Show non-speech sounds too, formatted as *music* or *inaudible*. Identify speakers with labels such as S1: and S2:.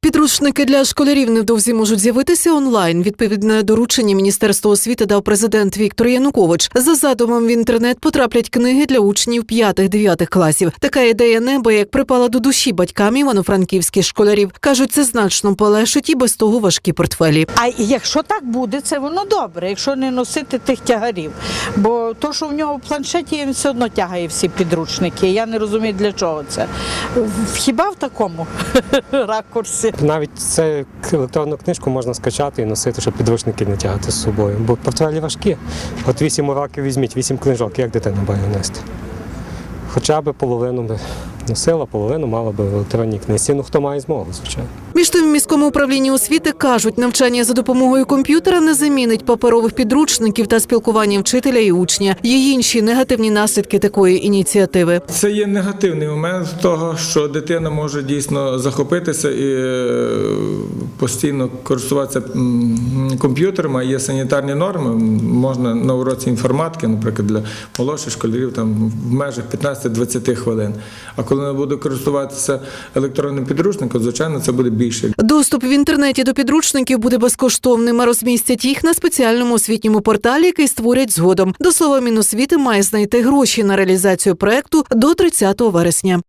S1: Підручники для школярів невдовзі можуть з'явитися онлайн. Відповідне доручення Міністерства освіти дав президент Віктор Янукович. За задумом в інтернет потраплять книги для учнів 5-9 класів. Така ідея неба як припала до душі батькам івано-франківських школярів. кажуть, це значно полегшить і без того важкі портфелі.
S2: А якщо так буде, це воно добре, якщо не носити тих тягарів. Бо то, що в нього в планшеті, він все одно тягає всі підручники. Я не розумію, для чого це. Хіба в такому *laughs* ракурсі?
S3: Навіть це електронну книжку можна скачати і носити, щоб підручники не тягати з собою. Бо портфелі важкі. От вісім уроків візьміть, вісім книжок, як дитина має нести. Хоча б половину би носила, половину мала би в електронній книжці. Ну хто має змогу, звичайно.
S1: Між в міському управлінні освіти кажуть, навчання за допомогою комп'ютера не замінить паперових підручників та спілкування вчителя і учня. Є інші негативні наслідки такої ініціативи.
S4: Це є негативний момент того, що дитина може дійсно захопитися і е, постійно користуватися а є санітарні норми. Можна на уроці інформатики, наприклад, для молодших школярів там в межах 15-20 хвилин. А коли вона буде користуватися електронним підручником, звичайно, це буде більше.
S1: Доступ в інтернеті до підручників буде безкоштовним, а розмістять їх на спеціальному освітньому порталі, який створять згодом. До слова, Міносвіти має знайти гроші на реалізацію проекту до 30 вересня.